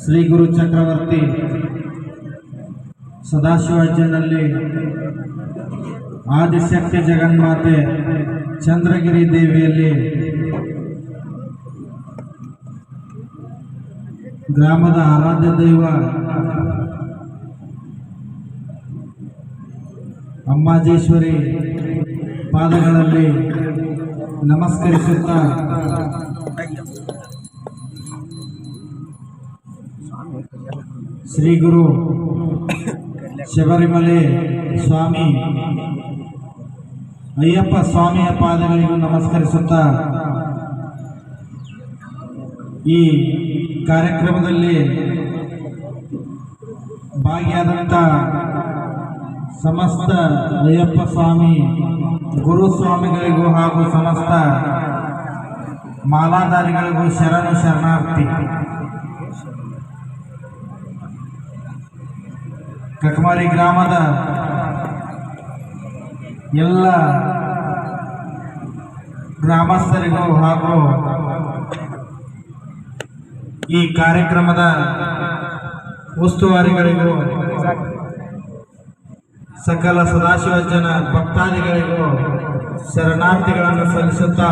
ಶ್ರೀ ಗುರು ಚಕ್ರವರ್ತಿ ಸದಾಶಿವಜ್ಜನಲ್ಲಿ ಆದಿಶಕ್ತಿ ಜಗನ್ಮಾತೆ ಚಂದ್ರಗಿರಿ ದೇವಿಯಲ್ಲಿ ಗ್ರಾಮದ ಆರಾಧ್ಯ ದೈವ ಅಮ್ಮಾಜೇಶ್ವರಿ ಪಾದಗಳಲ್ಲಿ ನಮಸ್ಕರಿಸುತ್ತಾ ಶ್ರೀ ಗುರು ಶಬರಿಮಲೆ ಸ್ವಾಮಿ ಅಯ್ಯಪ್ಪ ಸ್ವಾಮಿಯ ಪಾದಗಳಿಗೂ ನಮಸ್ಕರಿಸುತ್ತಾ ಈ ಕಾರ್ಯಕ್ರಮದಲ್ಲಿ ಭಾಗಿಯಾದಂಥ ಸಮಸ್ತ ಅಯ್ಯಪ್ಪ ಸ್ವಾಮಿ ಗುರುಸ್ವಾಮಿಗಳಿಗೂ ಹಾಗೂ ಸಮಸ್ತ ಮಾಲಾಧಾರಿಗಳಿಗೂ ಶರಣು ಶರಣಾರ್ಥಿ. ಕಕಮಾರಿ ಗ್ರಾಮದ ಎಲ್ಲ ಗ್ರಾಮಸ್ಥರಿಗೂ ಹಾಗೂ ಈ ಕಾರ್ಯಕ್ರಮದ ಉಸ್ತುವಾರಿಗಳಿಗೂ, ಸಕಲ ಸದಾಶಿವ ಜನ ಭಕ್ತಾದಿಗಳಿಗೂ ಶರಣಾರ್ಥಿಗಳನ್ನು ಸಲ್ಲಿಸುತ್ತಾ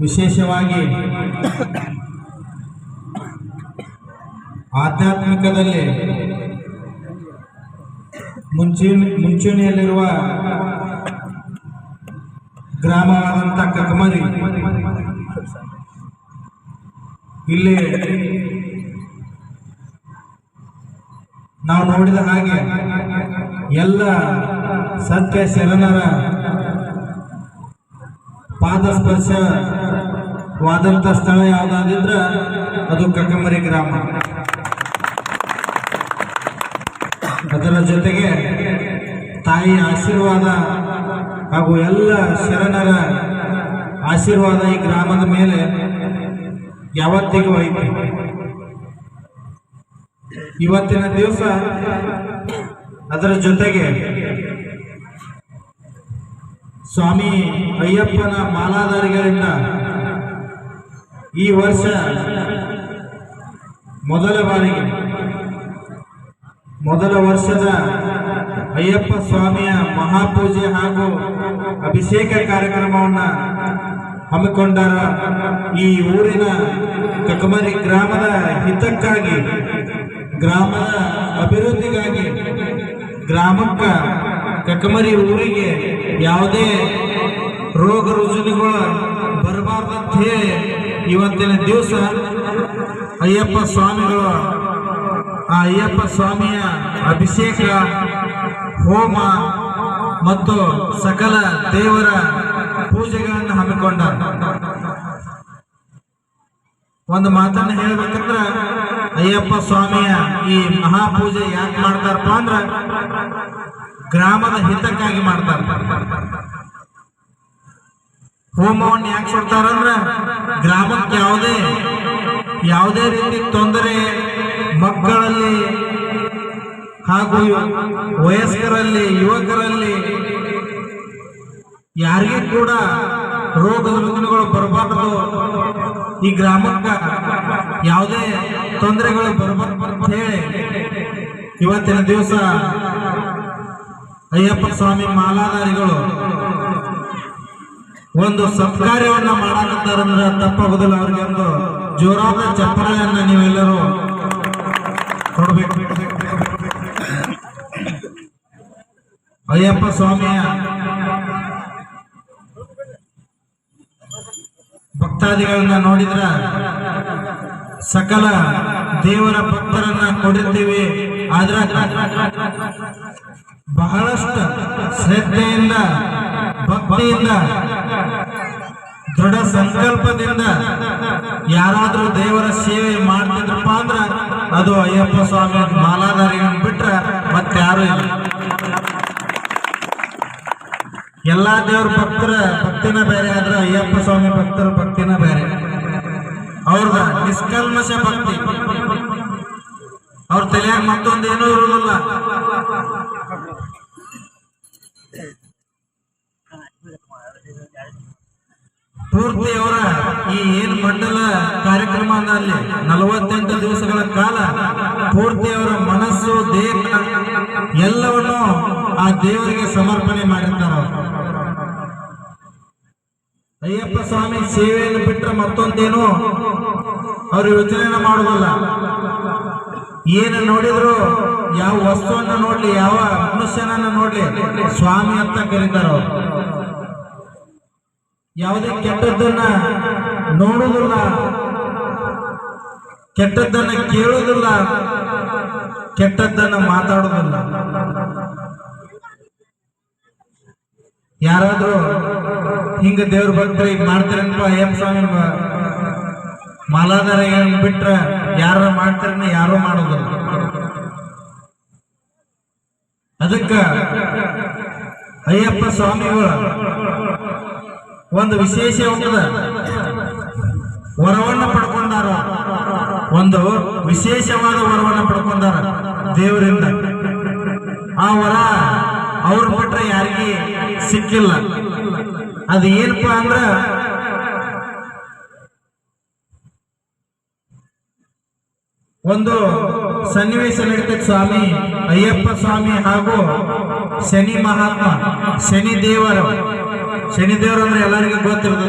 ವಿಶೇಷವಾಗಿ ಆಧ್ಯಾತ್ಮಿಕದಲ್ಲಿ ಮುಂಚೂಣಿ, ಮುಂಚೂಣಿಯಲ್ಲಿರುವ ಗ್ರಾಮವಾದಂಥ ಕಕಮರಿ ಇಲ್ಲಿ ನಾವು ನೋಡಿದ ಹಾಗೆ ಎಲ್ಲ ಸತ್ಯ ಶರಣರ ಪಾದಸ್ಪರ್ಶವಾದಂಥ ಸ್ಥಳ ಯಾವುದಾದಿದ್ರೆ ಅದು ಕಕಮರಿ ಗ್ರಾಮ. ಅದರ ಜೊತೆಗೆ ತಾಯಿ ಆಶೀರ್ವಾದ ಹಾಗೂ ಎಲ್ಲ ಶರಣರ ಆಶೀರ್ವಾದ ಈ ಗ್ರಾಮದ ಮೇಲೆ ಯಾವತ್ತಿಗೂ ಐತಿ. ಇವತ್ತಿನ ದಿವಸ ಅದರ ಜೊತೆಗೆ ಸ್ವಾಮಿ ಅಯ್ಯಪ್ಪನ ಮಾಲಾಧಾರಿಗಳಿಂದ ಈ ವರ್ಷ ಮೊದಲ ಬಾರಿಗೆ ಮೊದಲ ವರ್ಷದ ಅಯ್ಯಪ್ಪ ಸ್ವಾಮಿಯ ಮಹಾಪೂಜೆ ಹಾಗೂ ಅಭಿಷೇಕ ಕಾರ್ಯಕ್ರಮವನ್ನ ಹಮ್ಮಿಕೊಂಡಾರ ಈ ಊರಿನ ಕಕಮರಿ ಗ್ರಾಮದ ಹಿತಕ್ಕಾಗಿ, ಗ್ರಾಮದ ಅಭಿವೃದ್ಧಿಗಾಗಿ ಗ್ರಾಮಕ್ಕ ಕಕಮರಿ ಊರಿಗೆ ಯಾವುದೇ ರೋಗ ರುಜಿನಗಳು ಬರಬಾರ್ದಂತೆ ಇವತ್ತಿನ ದಿವಸ ಅಯ್ಯಪ್ಪ ಸ್ವಾಮಿಗಳು ಆ ಅಯ್ಯಪ್ಪ ಸ್ವಾಮಿಯ ಅಭಿಷೇಕ, ಹೋಮ ಮತ್ತು ಸಕಲ ದೇವರ ಪೂಜೆಗಳನ್ನು ಹಮ್ಮಿಕೊಂಡ. ಒಂದು ಮಾತನ್ನ ಹೇಳ್ಬೇಕಂದ್ರ, ಅಯ್ಯಪ್ಪ ಸ್ವಾಮಿಯ ಈ ಮಹಾಪೂಜೆ ಯಾಕೆ ಮಾಡ್ತಾರಪ್ಪ ಅಂದ್ರ, ಗ್ರಾಮದ ಹಿತಕ್ಕಾಗಿ ಮಾಡ್ತಾರ. ಹೋಮವನ್ನು ಯಾಕೆ ಕೊಡ್ತಾರಂದ್ರ ಗ್ರಾಮಕ್ಕೆ ಯಾವುದೇ ಯಾವುದೇ ರೀತಿ ತೊಂದರೆ ಮಕ್ಕಳಲ್ಲಿ ಹಾಗೂ ವಯಸ್ಕರಲ್ಲಿ, ಯುವಕರಲ್ಲಿ ಯಾರಿಗೆ ಕೂಡ ರೋಗ ರುಜಿನಗಳು ಬರಬಾರದು. ಈ ಗ್ರಾಮಕ್ಕ ಯಾವುದೇ ತೊಂದರೆಗಳು ಬರಬಾರ್ದು ಹೇಳಿ ಇವತ್ತಿನ ದಿವಸ ಅಯ್ಯಪ್ಪ ಸ್ವಾಮಿ ಮಾಲಾಧಾರಿಗಳು ಒಂದು ಸತ್ಕಾರ್ಯವನ್ನ ಮಾಡಾಕತ್ತಾರಂದ್ರ ತಪ್ಪಾಗೋದಿಲ್ಲ. ಅವ್ರಿಗೆ ಒಂದು ಜೋರಾದ ಚಪ್ಪಾಳೆಯನ್ನ ನೀವೆಲ್ಲರೂ ಕೊಡ್ಬೇಕು ಅಯ್ಯಪ್ಪ ಸ್ವಾಮಿಯ ಭಕ್ತಾದಿಗಳನ್ನ ನೋಡಿದ್ರ ಸಕಲ ದೇವರ ಭಕ್ತರನ್ನ ಕೊಡುತ್ತೇವೆ ಆದ್ರ ಬಹಳಷ್ಟು ಶ್ರದ್ಧೆಯಿಂದ ಭಕ್ತಿಯಿಂದ ದೃಢ ಸಂಕಲ್ಪದಿಂದ ಯಾರಾದ್ರೂ ದೇವರ ಸೇವೆ ಮಾಡ್ತಿದ್ರಪ್ಪ ಅಂದ್ರ ಅದು ಅಯ್ಯಪ್ಪ ಸ್ವಾಮಿ ಮಾಲಾಧಾರಿಗಳನ್ನ ಬಿಟ್ರ ಮತ್ತೆ ಯಾರು ಇಲ್ಲ. ಎಲ್ಲಾ ದೇವ್ರ ಭಕ್ತರ ಭಕ್ತಿನ ಬೇರೆ ಆದ್ರೆ ಅಯ್ಯಪ್ಪ ಸ್ವಾಮಿ ಭಕ್ತರ ಭಕ್ತಿನ ಬೇರೆ. ಅವ್ರದ ನಿಷ್ಕಲ್ಮಶ ಭಕ್ತಿ. ಅವ್ರ ತಲೆಯಾಗ ಮತ್ತೊಂದೇನೂ ಇರುವುದಿಲ್ಲ ಪೂರ್ತಿ ಅವರ ಈ ಏನ್ ಮಂಡಲ ಕಾರ್ಯಕ್ರಮ ಅಲ್ಲಿ ನಲವತ್ತೆಂಟು ದಿವಸಗಳ ಕಾಲ ಪೂರ್ತಿ ಅವರ ಮನಸ್ಸು, ದೇಹ ಎಲ್ಲವನ್ನು ಆ ದೇವರಿಗೆ ಸಮರ್ಪಣೆ ಮಾಡಿರ್ತಾರ ಅಯ್ಯಪ್ಪ ಸ್ವಾಮಿ ಸೇವೆಯನ್ನು ಬಿಟ್ಟರೆ ಮತ್ತೊಂದೇನು? ಅವರು ಯೋಚನೆ ಮಾಡುವಲ್ಲ. ಏನು ನೋಡಿದ್ರು ಯಾವ ವಸ್ತುವನ್ನ ನೋಡ್ಲಿ, ಯಾವ ಮನುಷ್ಯನನ್ನ ನೋಡ್ಲಿ, ಸ್ವಾಮಿ ಅಂತ ಕರೀತಾರ ಯಾವುದೇ ಕೆಟ್ಟದ್ದನ್ನ ನೋಡುವುದಿಲ್ಲ, ಕೆಟ್ಟದ್ದನ್ನ ಕೇಳುವುದಿಲ್ಲ, ಕೆಟ್ಟದ್ದನ್ನ ಮಾತಾಡುವುದಿಲ್ಲ. ಯಾರಾದ್ರೂ ಹಿಂಗ ದೇವ್ರ ಭಕ್ತರು ಈಗ ಮಾಡ್ತಾರಪ್ಪ ಅಯ್ಯಪ್ಪ ಸ್ವಾಮಿ ಮಾಲಾಧಾರ ಬಿಟ್ರ ಯಾರ ಮಾಡ್ತಾರನ್ನ ಯಾರು ಮಾಡೋದಿಲ್ಲ ಅದಕ್ಕ ಅಯ್ಯಪ್ಪ ಸ್ವಾಮಿಗಳು ಒಂದು ವಿಶೇಷ ಹೋಗ್ತದ ವರವನ್ನು ಪಡ್ಕೊಂಡಾರ? ಒಂದು ವಿಶೇಷವಾದ ವರವನ್ನು ಪಡ್ಕೊಂಡಾರ ದೇವರಿಂದ. ಆ ವರ ಅವ್ರ ಬಿಟ್ರೆ ಯಾರಿಗೆ ಸಿಕ್ಕಿಲ್ಲ. ಅದು ಏನಪ್ಪಾ ಅಂದ್ರ, ಒಂದು ಸನ್ನಿವೇಶ ನಡೀತೈತೆ ಸ್ವಾಮಿ ಅಯ್ಯಪ್ಪ ಸ್ವಾಮಿ ಹಾಗೂ ಶನಿ ಮಹಾತ್ಮ, ಶನಿ ದೇವರು ಶನಿ ದೇವರು ಅಂದ್ರೆ ಎಲ್ಲರಿಗೂ ಗೊತ್ತಿರೋದು.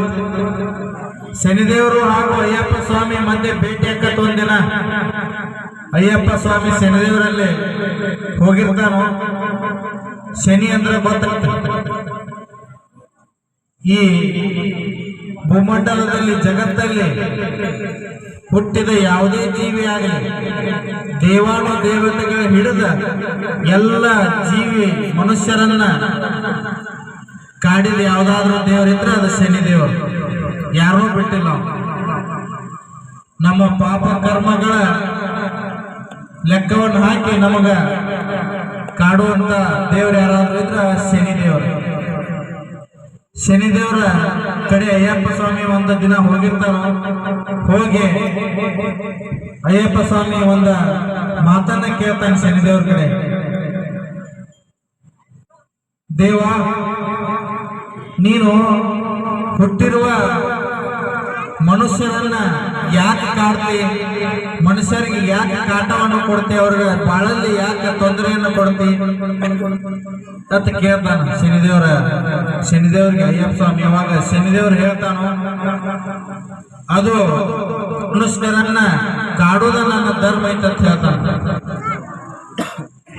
ಶನಿದೇವರು ಹಾಗೂ ಅಯ್ಯಪ್ಪ ಸ್ವಾಮಿ ಮಧ್ಯೆ ಭೇಟಿ ಹಾಕತ್ ಒಂದಿನ ಅಯ್ಯಪ್ಪ ಸ್ವಾಮಿ ಶನಿದೇವರಲ್ಲಿ ಹೋಗಿರ್ತಾನೋ ಶನಿ ಅಂದ್ರೆ ಗೊತ್ತಿರುತ್ತೆ ಈ ಭೂಮಂಡಲದಲ್ಲಿ, ಜಗತ್ತಲ್ಲಿ ಹುಟ್ಟಿದ ಯಾವುದೇ ಜೀವಿ ಆಗಲಿ, ದೇವಾನು ದೇವತೆಗಳ ಹಿಡಿದ ಎಲ್ಲ ಜೀವಿ ಮನುಷ್ಯರನ್ನ ಕಾಡಿದ ಯಾವ್ದಾದ್ರು ದೇವರಿದ್ರೆ ಅದು ಶನಿ ದೇವರು. ಯಾರೋ ಬಿಟ್ಟಿಲ್ಲ ನಮ್ಮ ಪಾಪ ಕರ್ಮಗಳ ಲೆಕ್ಕವನ್ನು ಹಾಕಿ ನಮಗ ಕಾಡುವಂತ ದೇವ್ರು ಯಾರಾದ್ರೂ ಇದ್ರೆ ಶನಿ ದೇವರು. ಶನಿದೇವರ ಕಡೆ ಅಯ್ಯಪ್ಪ ಸ್ವಾಮಿ ಒಂದು ದಿನ ಹೋಗಿರ್ತಾನ ಹೋಗಿ ಅಯ್ಯಪ್ಪ ಸ್ವಾಮಿ ಒಂದ ಮಾತನ್ನ ಕೇಳ್ತಾನೆ ಶನಿದೇವ್ರ ಕಡೆ. ದೇವ ನೀನು ಹುಟ್ಟಿರುವ ಮನುಷ್ಯರನ್ನ ಯಾಕೆ ಕಾಡ್ತಿ? ಮನುಷ್ಯರಿಗೆ ಯಾಕೆ ಕಾಟವನ್ನು ಕೊಡ್ತಿ ಅವ್ರಿಗೆ? ಬಾಳಲ್ಲಿ ಯಾಕೆ ತೊಂದರೆಯನ್ನು ಕೊಡ್ತಿ? ಅಂತ ಕೇಳ್ತಾನ ಶನಿದೇವ್ರ. ಶನಿದೇವ್ರಿಗೆ, ಅಯ್ಯಪ್ಪ ಸ್ವಾಮಿ, ಯಾವಾಗ ಶನಿದೇವ್ರು ಹೇಳ್ತಾನ, ಅದು ಮನುಷ್ಯರನ್ನ ಕಾಡುವುದ ನನ್ನ ಧರ್ಮ ಐತಂತ ಅಂತ ಹೇಳ್ತಾನ.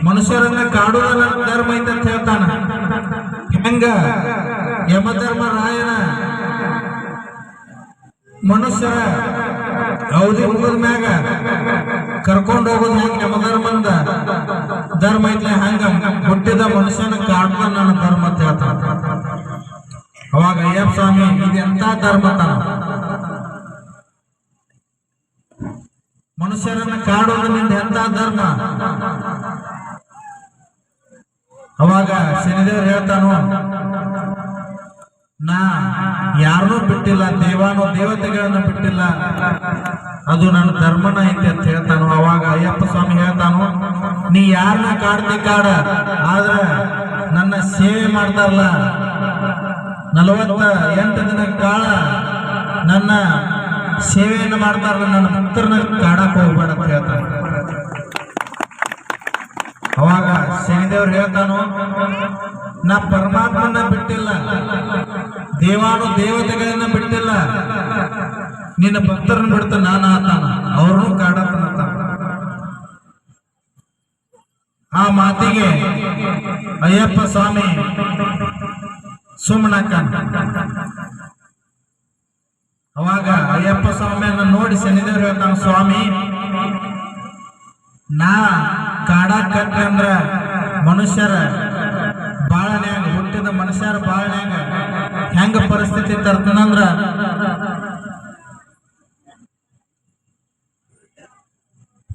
ಮನುಷ್ಯರನ್ನ ಕಾಡುವುದ ನನ್ನ ಧರ್ಮ ಐತಂತ ಅಂತ ಹೇಳ್ತಾನ. ಹೆಂಗ? ಯಮಧರ್ಮ ರಾಯನ ಮನುಷ್ಯರ ಅವಧಿ ಮುಗಿದ ಮ್ಯಾಗ ಕರ್ಕೊಂಡು ಹೋಗೋದು ಹೆಂಗ ಯಮಧರ್ಮಂದ? ಧರ್ಮ ಐತ್ಲೆ ಹಂಗ. ಹುಟ್ಟಿದ ಮನುಷ್ಯನ ಕಾಡ್ದ ನನ್ನ ಧರ್ಮ ಅಂತ ಅವಾಗ ಅಯ್ಯಪ್ಪ ಸ್ವಾಮಿ ಇದೆಂತ ಧರ್ಮ ತಾನ ಮನುಷ್ಯರನ್ನ ಕಾಡೋದು ನಿಂದ ಎಂತ ಧರ್ಮ? ಅವಾಗ ಶನಿದೇವ್ರು ಹೇಳ್ತಾನು ನಾ ಯಾರನ್ನೂ ಬಿಟ್ಟಿಲ್ಲ, ದೇವಾನು ದೇವತೆಗಳನ್ನ ಬಿಟ್ಟಿಲ್ಲ. ಅದು ನನ್ನ ಧರ್ಮನ ಐತಿ ಅಂತ ಹೇಳ್ತಾನು, ಅವಾಗ ಅಯ್ಯಪ್ಪ ಸ್ವಾಮಿ ಹೇಳ್ತಾನು, ನೀ ಯಾರನ್ನ ಕಾಡ್ತಿ ಕಾಡ, ಆದ್ರ ನನ್ನ ಸೇವೆ ಮಾಡ್ತಾರಲ್ಲ. ನಲವತ್ತ ಎಂಟು ದಿನ ಕಾಳ ನನ್ನ ಸೇವೆಯನ್ನು ಮಾಡ್ತಾರಲ್ಲ, ನನ್ನ ಪುತ್ರನ ಕಾಡಕ್ ಹೋಗ್ಬೇಡ ಅಂತ ಹೇಳ್ತಾನೆ. ಅವಾಗ ಶನಿದೇವ್ರು ಹೇಳ್ತಾನು ನಾ ಪರಮಾತ್ಮನ ಬಿಟ್ಟಿಲ್ಲ. ದೇವಾನು ದೇವತೆಗಳನ್ನ ಬಿಟ್ಟಿಲ್ಲ. ನಿನ್ನ ಭಕ್ತರನ್ನ ಬಿಡ್ತ ನಾನು ಆತಾನ. ಅವ್ರನ್ನೂ ಕಾಡತನ ಆ ಮಾತಿಗೆ, ಅಯ್ಯಪ್ಪ ಸ್ವಾಮಿ ಸುಮ್ಮನ ಅವಾಗ ಅಯ್ಯಪ್ಪ ಸ್ವಾಮಿಯನ್ನ ನೋಡಿ ಶನಿದೇವ್ರು ಹೇಳ್ತಾನ, ಸ್ವಾಮಿ, ನಾ ಕಾಡ ಮನುಷ್ಯರ ಬಾಳನ್ಯಾಗ ಹುಟ್ಟಿದ ಮನುಷ್ಯರ ಬಾಳನ್ಯಾಗ ಹೆಂಗ. ಪರಿಸ್ಥಿತಿ ತರ್ತನಂದ್ರ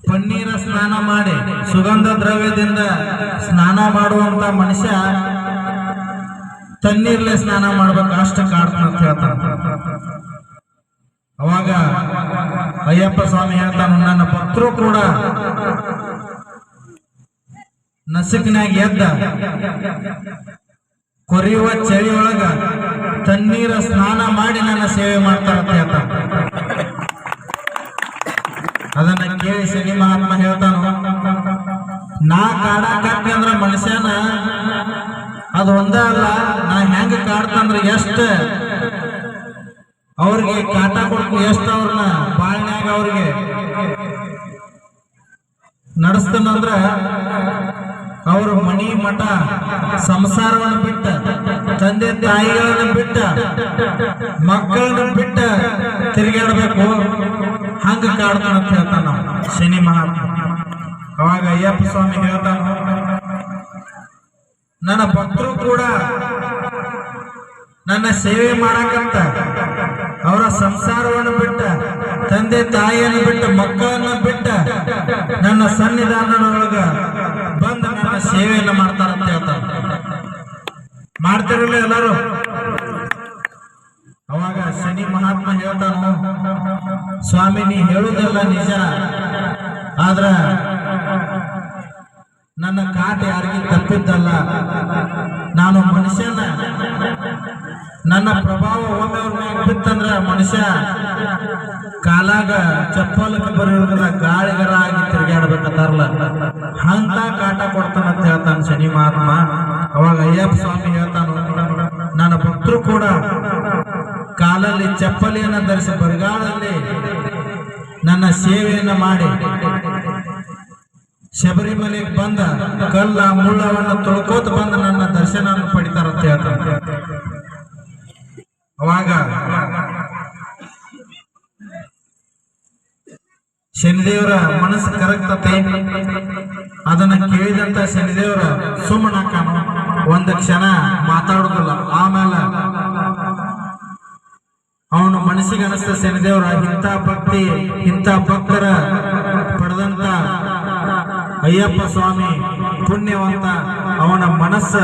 ಪನ್ನೀರ ಸ್ನಾನ ಮಾಡಿ, ಸುಗಂಧ ದ್ರವ್ಯದಿಂದ ಸ್ನಾನ ಮಾಡುವಂತ ಮನುಷ್ಯ ತಣ್ಣೀರ್ಲೆ ಸ್ನಾನ ಮಾಡ್ಬೇಕು, ಅಷ್ಟ ಕಾಡ್ತಾನ ಅಂತ ಹೇಳ್ತಾನ. ಅವಾಗ ಅಯ್ಯಪ್ಪ ಸ್ವಾಮಿ ಹೇಳ್ತಾನ, ನನ್ನ ಭಕ್ತರು ಕೂಡ ನಸುಕಿನಾಗ ಎದ್ದ. ಕೊರಿಯುವ ಚಳಿಯೊಳಗ ತಣ್ಣೀರ ಸ್ನಾನ ಮಾಡಿ ನನ್ನ ಸೇವೆ ಮಾಡ್ತಾರಂತ ಅಂತ ಅದನ್ನ ಕೇಳಿ ಶನಿ ಮಹಾತ್ಮ ಹೇಳ್ತಾನ. ನಾ ಕಾಡಾಕತ್ತೆ ಅಂದ್ರ ಮನುಷ್ಯನ ಅದು ಒಂದ ಅಲ್ಲ, ನಾ ಹೆಂಗ ಕಾಡ್ತಂದ್ರ ಎಷ್ಟ ಅವ್ರಿಗೆ ಕಾಟ ಕೊಡ್ತೀನಿ ಎಷ್ಟ ಅವ್ರನ್ನ ಬಾಳ್ನ್ಯಾಗ ಅವ್ರಿಗೆ. ನಡೆಸ್ತನಂದ್ರ ಅವ್ರ ಮನಿ ಮಠ, ಸಂಸಾರವನ್ನು ಬಿಟ್ಟ, ತಂದೆ ತಾಯಿಗಳನ್ನು ಬಿಟ್ಟ, ಮಕ್ಕಳನ್ನ ಬಿಟ್ಟ ತಿರುಗಾಡ್ಬೇಕು ಹಂಗ ಕಾಡ್ತಾನ ಅಂತ ಹೇಳ್ತಾನ ಶನಿ ಮಹಾತ್ಮ. ಅವಾಗ ಅಯ್ಯಪ್ಪ ಸ್ವಾಮಿ ಹೇಳ್ತಾನ, ನನ್ನ ಭಕ್ತರು ಕೂಡ ನನ್ನ ಸೇವೆ ಮಾಡಕಂತ ಅವರ ಸಂಸಾರವನ್ನು ಬಿಟ್ಟ, ತಂದೆ ತಾಯಿಯನ್ನು ಬಿಟ್ಟ, ಮಕ್ಕಳನ್ನ ಬಿಟ್ಟ, ನನ್ನ ಸನ್ನಿಧಾನದೊಳಗ ಸೇವೆಯನ್ನು ಮಾಡ್ತಾರಂತ ಹೇಳ್ತಾರೆ. ಮಾಡ್ತಿರಲಿಲ್ಲ ಎಲ್ಲರೂ? ಅವಾಗ ಶನಿ ಮಹಾತ್ಮ ಹೇಳ್ತಾನು, ಸ್ವಾಮಿ ನೀ ಹೇಳುದೆಲ್ಲ ನಿಜ, ಆದ್ರ ನನ್ನ ಕಾಟ ಯಾರಿಗೆ ತಪ್ಪಿದ್ದಲ್ಲ. ನಾನು ಮನುಷ್ಯನ, ನನ್ನ ಪ್ರಭಾವ ಒಮ್ಮೆ ಬಿತ್ತಂದ್ರ ಮನುಷ್ಯ ಕಾಲಾಗ ಚಪ್ಪಲಕ್ಕೆ ಬರೋದ್ರ ಗಾಳಿಗರ ಆಗಿ ತಿರುಗಾಡ್ಬೇಕಂತಾರಲ್ಲ ಹಂತ ಕಾಟ ಕೊಡ್ತಾನಂತ ಹೇಳ್ತಾನೆ ಶನಿ ಮಹಾತ್ಮ. ಅವಾಗ ಅಯ್ಯಪ್ಪ ಸ್ವಾಮಿ ಹೇಳ್ತಾನು, ನನ್ನ ಭಕ್ತರು ಕೂಡ ಕಾಲಲ್ಲಿ ಚಪ್ಪಲಿಯನ್ನು ಧರಿಸಿ ಬರಗಾಲಲ್ಲಿ ನನ್ನ ಸೇವೆಯನ್ನು ಮಾಡಿ ಶಬರಿಮಲೆಗೆ ಬಂದ ಕಲ್ಲ ಮುಳ್ಳವನ್ನು ತೊಳ್ಕೋತ ಬಂದ ನನ್ನ ದರ್ಶನ ಪಡಿತಾರಂತ ಹೇಳ್ತಾನೆ. ಅವಾಗ ಶನಿದೇವರ ಮನಸ್ಸು ಕರಗ್ತತೆ ಅದನ್ನ ಕೇಳಿದಂತ ಶನಿದೇವರ ಸುಮ್ಮನಕ ಒಂದು ಕ್ಷಣ ಮಾತಾಡುದಿಲ್ಲ. ಆಮೇಲೆ ಅವನು ಮನಸ್ಸಿಗೆ ಅನಿಸ್ತ ಶನಿದೇವರ, ಇಂಥ ಭಕ್ತಿ, ಇಂಥ ಭಕ್ತರ ಪಡೆದಂತ ಅಯ್ಯಪ್ಪ ಸ್ವಾಮಿ ಪುಣ್ಯವಂತ, ಅವನ ಮನಸ್ಸ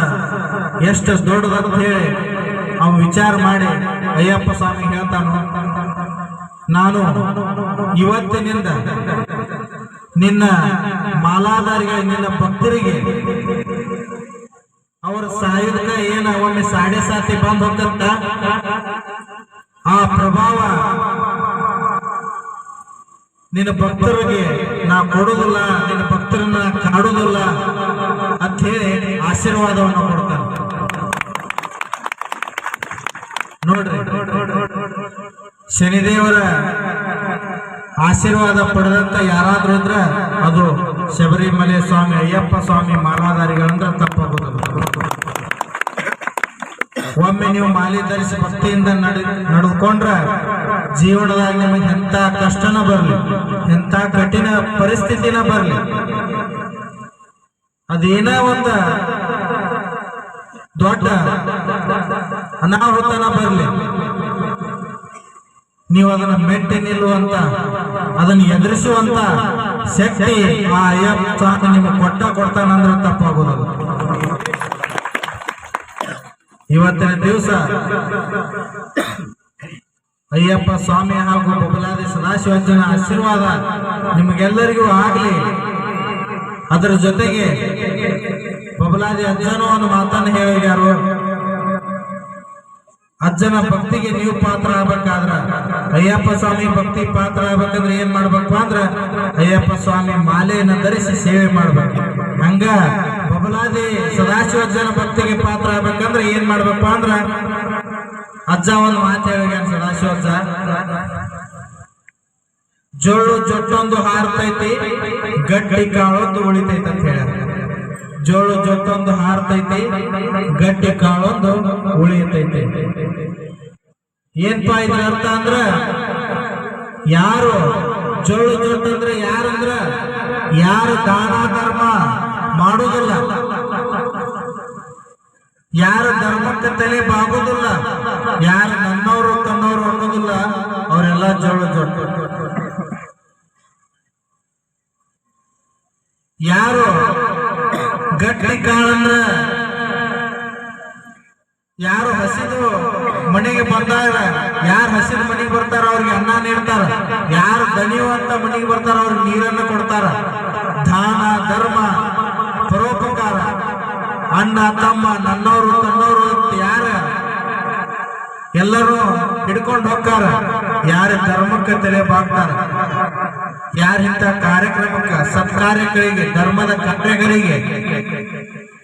ಎಷ್ಟು ದೊಡ್ಡದಂತ ಹೇಳಿ ಅವನು ವಿಚಾರ ಮಾಡಿ ಅಯ್ಯಪ್ಪ ಸ್ವಾಮಿ ಹೇಳ್ತಾನು ನಾನು ಇವತ್ತಿನಿಂದ ನಿನ್ನ ಮಾಲಾಧಾರಿಗೆ ನಿನ್ನ ಭಕ್ತರಿಗೆ ಅವರ ಸಾಯುಧಕ ಏನ ಒಮ್ಮೆ ಸಾಡೆ ಸಾತಿ ಬಂದ್ ಹೋಗತ್ತ? ಆ ಪ್ರಭಾವ ನಿನ್ನ ಭಕ್ತರಿಗೆ ನಾ ಕೊಡುದಿಲ್ಲ, ನಿನ್ನ ಭಕ್ತರನ್ನ ಕಾಡುದಿಲ್ಲ ಅಂತ ಹೇಳಿ ಆಶೀರ್ವಾದವನ್ನು ಕೊಡ್ತಾರೆ ನೋಡ್ರಿ ಶನಿದೇವರ ಆಶೀರ್ವಾದ ಪಡೆದಂತ ಯಾರಾದ್ರೂ ಅಂದ್ರ ಅದು ಶಬರಿಮಲೆ ಸ್ವಾಮಿ, ಅಯ್ಯಪ್ಪ ಸ್ವಾಮಿ ಮಾಲಾಧಾರಿಗಳಂದ್ರ ತಪ್ಪಬಹುದು ಒಮ್ಮೆ ನೀವು ಮಾಲಿ ಧರಿಸಿ ಭಕ್ತಿಯಿಂದ ನಡೆ ನಡ್ಕೊಂಡ್ರ ಜೀವನದಾಗ ನಿಮಗೆ ಎಂತ ಕಷ್ಟನ ಬರಲಿ ಎಂತ ಕಠಿಣ ಪರಿಸ್ಥಿತಿನ ಬರಲಿ. ಅದೇನ ಒಂದು ದೊಡ್ಡ ಅನಾಹುತನ ಬರ್ಲಿ. ನೀವು ಅದನ್ನ ಮೆಟ್ಟಿ ನಿಲ್ಲುವಂತ, ಅದನ್ನ ಎದುರಿಸುವಂತ ಶಕ್ತಿ ಆ ಅಯ್ಯಪ್ಪ ನಿಮಗೆ ಕೊಟ್ಟ ಕೊಡ್ತಾನಂದ್ರೆ ತಪ್ಪಾಗೋದು ಇವತ್ತಿನ ದಿವಸ ಅಯ್ಯಪ್ಪ ಸ್ವಾಮಿ ಹಾಗೂ ಬಬಲಾದಿ ಸದಾಶಿವಜ್ಜನ ಆಶೀರ್ವಾದ ನಿಮಗೆಲ್ಲರಿಗೂ ಆಗಲಿ. ಅದರ ಜೊತೆಗೆ ಬಬಲಾದಿ ಅಜ್ಜನೂ ಒಂದು ಮಾತನ್ನು ಹೇಳಿದ್ಯಾರು? ಅಜ್ಜನ ಭಕ್ತಿಗೆ ನೀವು ಪಾತ್ರ ಆಗ್ಬೇಕಾದ್ರ ಅಯ್ಯಪ್ಪ ಸ್ವಾಮಿ ಭಕ್ತಿ ಪಾತ್ರ ಆಗ್ಬೇಕಂದ್ರೆ ಏನ್ ಮಾಡ್ಬೇಕು ಅಂದ್ರ ಅಯ್ಯಪ್ಪ ಸ್ವಾಮಿ ಮಾಲೆಯನ್ನು ಧರಿಸಿ ಸೇವೆ ಮಾಡ್ಬೇಕು. ಹಂಗ ಬಬಲಾದಿ ಸದಾಶಿವಜ್ಜನ ಭಕ್ತಿಗೆ ಪಾತ್ರ ಆಗ್ಬೇಕಂದ್ರೆ ಏನ್ ಮಾಡ್ಬೇಕು ಅಂದ್ರ ಅಜ್ಜ ಒಂದು ಮಾತು ಸದಾಶಿವ ಸದಾಶಿವಜ್ಜ? ಜೋಳು ಜೊಟ್ಟೊಂದು ಹಾರ್ತೈತಿ, ಗಟ್ಟಿ ಕಾಳೊಂದು ಉಳಿತೈತಿ ಅಂತ ಹೇಳ್ಯಾರ. ಜೋಳು ಜೊಟ್ಟೊಂದು ಹಾರ್ತೈತಿ, ಗಟ್ಟಿ ಕಾಳೊಂದು ಉಳಿತೈತಿ. ಏನ್ಪಾ ಇದ್ರ ಅರ್ಥ ಅಂದ್ರ, ಯಾರು ಜೋಳು ಜೊಟ್ಟು ಅಂದ್ರೆ ಯಾರಂದ್ರ? ಯಾರು ದಾನ ಧರ್ಮ ಮಾಡುವುದಿಲ್ಲ ಯಾರು ಧರ್ಮಕ್ಕೆ ತಲೆ ಬಾಗುದಿಲ್ಲ. ಯಾರು ನನ್ನವರು ತನ್ನವರು ಅನ್ನೋದಿಲ್ಲ. ಅವರೆಲ್ಲ ಜೋಳು ಜೊಟ್ಟು ಯಾರು ಗಟ್ಟಿ ಕಾಳಂದ್ರ ಯಾರು ಹಸಿದು ಮನೆಗೆ ಬಂದಾಗ ಯಾರು ಹಸಿದ ಮನೆಗೆ ಬರ್ತಾರ ಅವ್ರಿಗೆ ಅನ್ನ ನೀಡ್ತಾರ. ಯಾರು ದಣಿಯುವಂತ ಮನೆಗೆ ಬರ್ತಾರ ಅವ್ರಿಗೆ ನೀರನ್ನು ಕೊಡ್ತಾರ. ದಾನ, ಧರ್ಮ, ಪರೋಪಕಾರ. ಅಣ್ಣ, ತಮ್ಮ ನನ್ನವರು ತನ್ನವರು ಯಾರ? ಎಲ್ಲರೂ ಹಿಡ್ಕೊಂಡು ಹೋಗ್ತಾರ. ಯಾರ ಧರ್ಮಕ್ಕೆ ತಲೆ ಬಾಗ್ತಾರ? ಯಾರಿಂತ ಕಾರ್ಯಕ್ರಮಕ್ಕೆ, ಸತ್ಕಾರ್ಯಗಳಿಗೆ, ಧರ್ಮದ ಕಟ್ಟೆಗಳಿಗೆ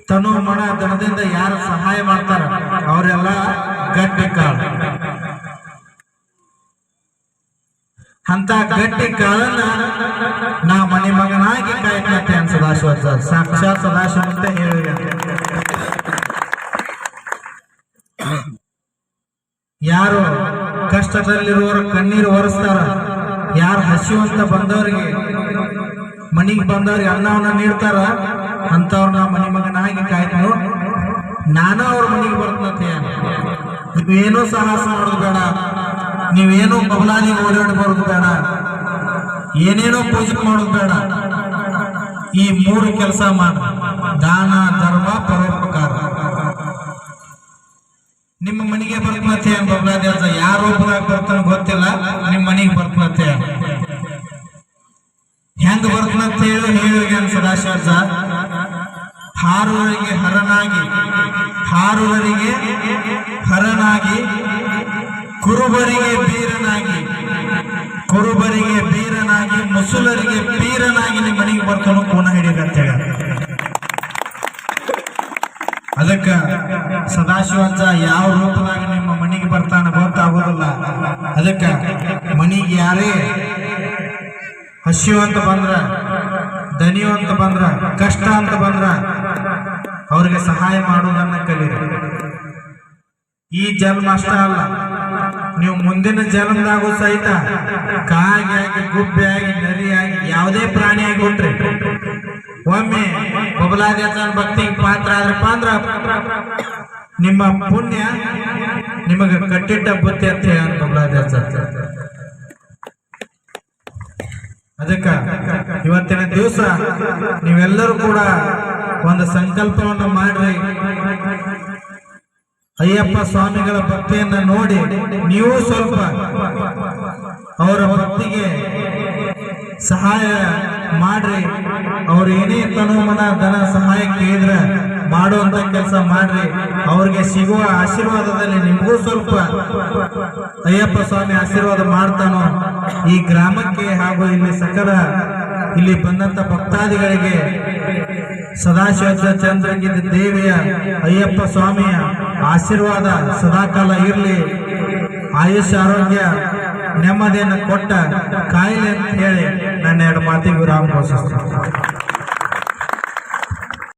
ತನು ಮನ ಯಾರ ಯಾರು ಸಹಾಯ ಮಾಡ್ತಾರ? ಅವರೆಲ್ಲ ಗಟ್ಟಿ ಕಾಳು. ಅಂತ ಗಟ್ಟಿ ಕಾಳನ್ನ ನಾ ಮನೆ ಮಗನಾಗಿ ಕಾಯ್ಕತ್ತೆ ಅಂತ ಸದಾಶಿವ ಸರ್ ಸಾಕ್ಷಾತ್ ಸದಾಶಿವ ಅಂತ ಹೇಳಿ ಯಾರು ಕಷ್ಟದಲ್ಲಿರುವವರು ಕಣ್ಣೀರು ಒರೆಸ್ತಾರ? ಯಾರು ಹಸಿವಂತ ಬಂದವರಿಗೆ ಮನಿಗೆ ಬಂದವ್ರಿಗೆ ಅನ್ನವನ್ನ ನೀಡ್ತಾರ? ಅಂತವ್ರನ್ನ ಮನೆ ಮಗನಾಗಿ ಕಾಯ್ತು ನಾನು ನೀವೇನೂ ಸಾಹಸ ಮಾಡೋದು ಬೇಡ. ನೀವೇನು ಬಬಲಾನಿ ಓಡಾಡಿ ಬರೋದು ಬೇಡ. ಏನೇನೋ ಪೂಜೆ ಮಾಡೋದು ಬೇಡ. ಈ ಮೂರು ಕೆಲಸ ಮಾಡ. ದಾನ, ಧರ್ಮ, ಪರೋಪಕಾರ. ನಿಮ್ಮ ಮನೆಗೆ ಬರ್ತನತೆ ಬಬಲಾದಿ ಅಂತ ಯಾರು ರೂಪದಾಗ ಬರ್ತಾನ ಗೊತ್ತಿಲ್ಲ. ನಿಮ್ಮ ಮನೆಗೆ ಬರ್ತನತೆ ಹೆಂಗ್ ಬರ್ತನಂತ ಹೇಳಿ ಹೇಳಿ ಸದಾಶಿವ ಹಾರುವರಿಗೆ ಹರನಾಗಿ ಹಾರುವರಿಗೆ ಹರನಾಗಿ ಕುರುಬರಿಗೆ ಬೀರನಾಗಿ ಕುರುಬರಿಗೆ ಬೀರನಾಗಿ, ಮುಸುಲರಿಗೆ ಬೀರನಾಗಿ ನಿಮ್ಮ ಮನೆಗೆ ಬರ್ತಾನು ಕೋಣ ಅಂತ ಹೇಳ ಅದಕ್ಕ ಸದಾಶಿವಂತ ಯಾವ ರೂಪದಾಗ ನಿಮ್ಮ ಮನೆಗೆ ಬರ್ತಾನ ಗೊತ್ತಾಗೋದಿಲ್ಲ. ಅದಕ್ಕ ಮನೆಗೆ ಯಾರೇ ಹಸಿವಂತ ಬಂದ್ರ ದನಿಯುವಂತ ಬಂದ್ರ, ಕಷ್ಟ ಅಂತ ಬಂದ್ರ, ಅವ್ರಿಗೆ ಸಹಾಯ ಮಾಡುವುದನ್ನ ಕಲೀರಿ. ಈ ಜನ್ಮ ಅಷ್ಟ ಅಲ್ಲ. ನೀವು ಮುಂದಿನ ಜನ್ಮದಾಗೂ ಸಹಿತ ಕಾಗಿ ಆಗಿ, ಗುಬ್ಬೆ ಆಗಿ, ನರಿ ಆಗಿ, ಯಾವುದೇ ಪ್ರಾಣಿ ಆಗಿ ಹುಟ್ರಿ. ಒಮ್ಮೆ ಬಬಲಾದೇಶನ ಭಕ್ತಿ ಪಾತ್ರ ಆದ್ರಪ್ಪ ಅಂದ್ರ ನಿಮ್ಮ ಪುಣ್ಯ ನಿಮಗೆ ಕಟ್ಟಿಟ್ಟ ಬುತ್ತಿ ಅಂತ ಹೇಳ ಬಬಲಾದೇವ ಅದಕ್ಕ ಇವತ್ತಿನ ದಿವಸ ನೀವೆಲ್ಲರೂ ಕೂಡ ಒಂದು ಸಂಕಲ್ಪವನ್ನು ಮಾಡ್ರಿ. ಅಯ್ಯಪ್ಪ ಸ್ವಾಮಿಗಳ ಭಕ್ತಿಯನ್ನ ನೋಡಿ ನೀವು ಸ್ವಲ್ಪ ಅವರ ಭಕ್ತಿಗೆ ಸಹಾಯ ಮಾಡ್ರಿ. ಅವ್ರ ಏನೇ ತನು ಮನ ಧನ ಸಹಾಯ ಕೇಳಿದ್ರ ಮಾಡುವಂತ ಕೆಲಸ ಮಾಡ್ರಿ. ಅವ್ರಿಗೆ ಸಿಗುವ ಆಶೀರ್ವಾದದಲ್ಲಿ ನಿಮಗೂ ಸ್ವಲ್ಪ ಅಯ್ಯಪ್ಪ ಸ್ವಾಮಿ ಆಶೀರ್ವಾದ ಮಾಡ್ತಾನೋ. ಈ ಗ್ರಾಮಕ್ಕೆ ಹಾಗೂ ಇಲ್ಲಿ ಸಕಲ ಇಲ್ಲಿ ಬಂದಂತ ಭಕ್ತಾದಿಗಳಿಗೆ ಸದಾಶಿವ ಚಂದ್ರಗಿರಿ ದೇವಿಯ ಅಯ್ಯಪ್ಪ ಸ್ವಾಮಿಯ ಆಶೀರ್ವಾದ ಸದಾಕಾಲ ಇರಲಿ. ಆಯುಷ್ ಆರೋಗ್ಯ ನೆಮ್ಮದಿಯನ್ನು ಕೊಟ್ಟ ಕಾಯಿಲೆ ಅಂತ ಹೇಳಿ ನನ್ನ ಎರಡು ಮಾತಿಗೆ ವಿರಾಮ ಘೋಷಿಸ್ತೀನಿ